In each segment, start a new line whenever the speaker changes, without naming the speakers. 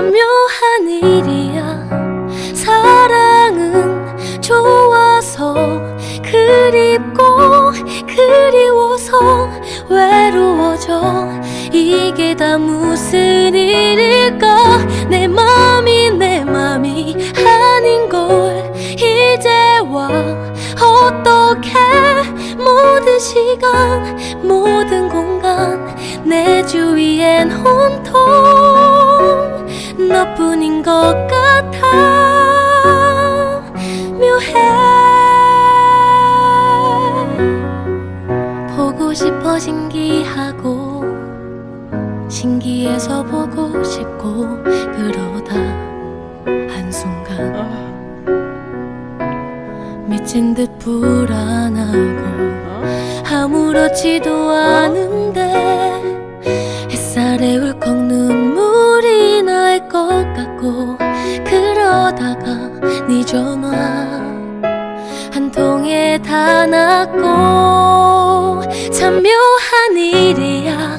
참 묘한 일이야. 사랑은 좋아서 그립고 그리워서 외로워져. 이게 다 무슨 일일까? 내 맘이 내 맘이 아닌 걸 이제와 어떻게? 모든 시간 모든 공간 내 주위엔 온통 너뿐인 것 같아. 묘해. 보고 싶어 신기하고 신기해서 보고 싶고 그러다 한순간 미친 듯 불안하고 아무렇지도 않은데 전화 한 통에 다 났고 참 묘한 일이야.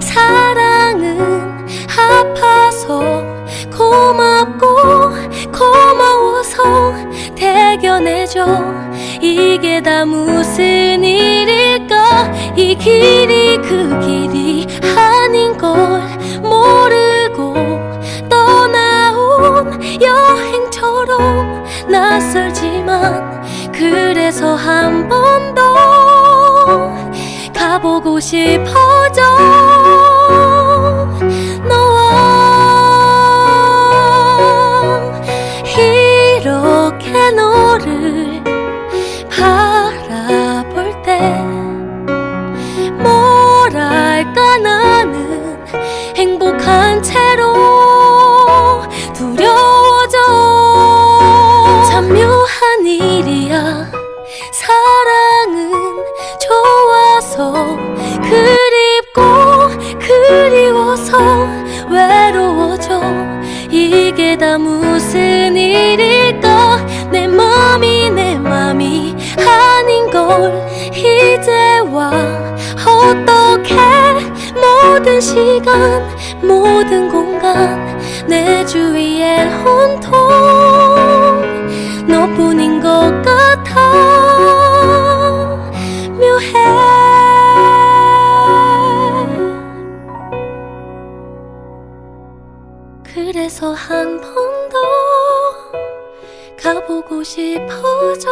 사랑은 아파서 고맙고 고마워서 대견해줘. 이게 다 무슨 일일까? 이 길이 그 길이 아닌 걸 낯설지만 그래서 한 번 더 가보고 싶어져. 너와 이렇게 너를 일이야. 사랑은 좋아서 그립고 그리워서 외로워져. 이게 다 무슨 일일까? 내 맘이 내 맘이 아닌 걸 이제와 어떻게 모든 시간 모든 공간 내 주위엔 온통 너뿐인 것 같아. 묘해. 그래서 한 번 더 가보고 싶어져